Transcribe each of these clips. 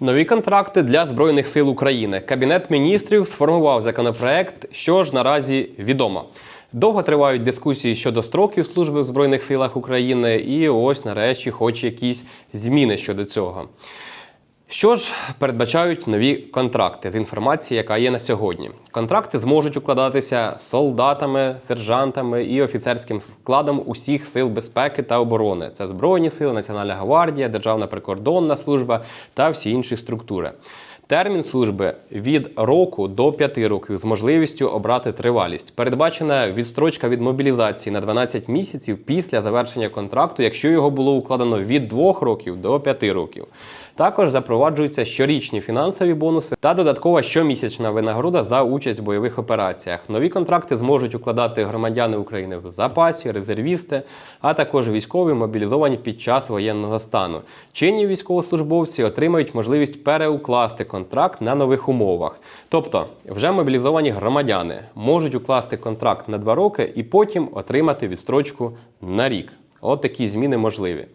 Нові контракти для збройних сил України. Кабінет міністрів сформував законопроект, що ж наразі відомо. Довго тривають дискусії щодо строків служби в збройних силах України, і ось нарешті, хоч якісь зміни щодо цього. Що ж передбачають нові контракти з інформації, яка є на сьогодні? Контракти зможуть укладатися солдатами, сержантами і офіцерським складом усіх сил безпеки та оборони. Це Збройні сили, Національна гвардія, Державна прикордонна служба та всі інші структури. Термін служби від року до 5 років з можливістю обрати тривалість. Передбачена відстрочка від мобілізації на 12 місяців після завершення контракту, якщо його було укладено від 2 років до 5 років. Також запроваджуються щорічні фінансові бонуси та додаткова щомісячна винагорода за участь в бойових операціях. Нові контракти зможуть укладати громадяни України в запасі, резервісти, а також військові мобілізовані під час воєнного стану. Чинні військовослужбовці отримають можливість переукласти контракт на нових умовах. Тобто, вже мобілізовані громадяни можуть укласти контракт на два роки і потім отримати відстрочку на рік. От такі зміни можливі.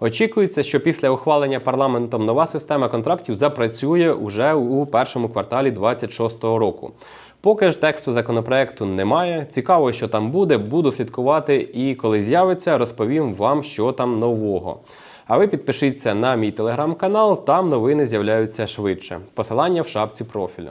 Очікується, що після ухвалення парламентом нова система контрактів запрацює уже у першому кварталі 2026 року. Поки ж тексту законопроекту немає. Цікаво, що там буде. Буду слідкувати і коли з'явиться, розповім вам, що там нового. А ви підпишіться на мій телеграм-канал, там новини з'являються швидше. Посилання в шапці профілю.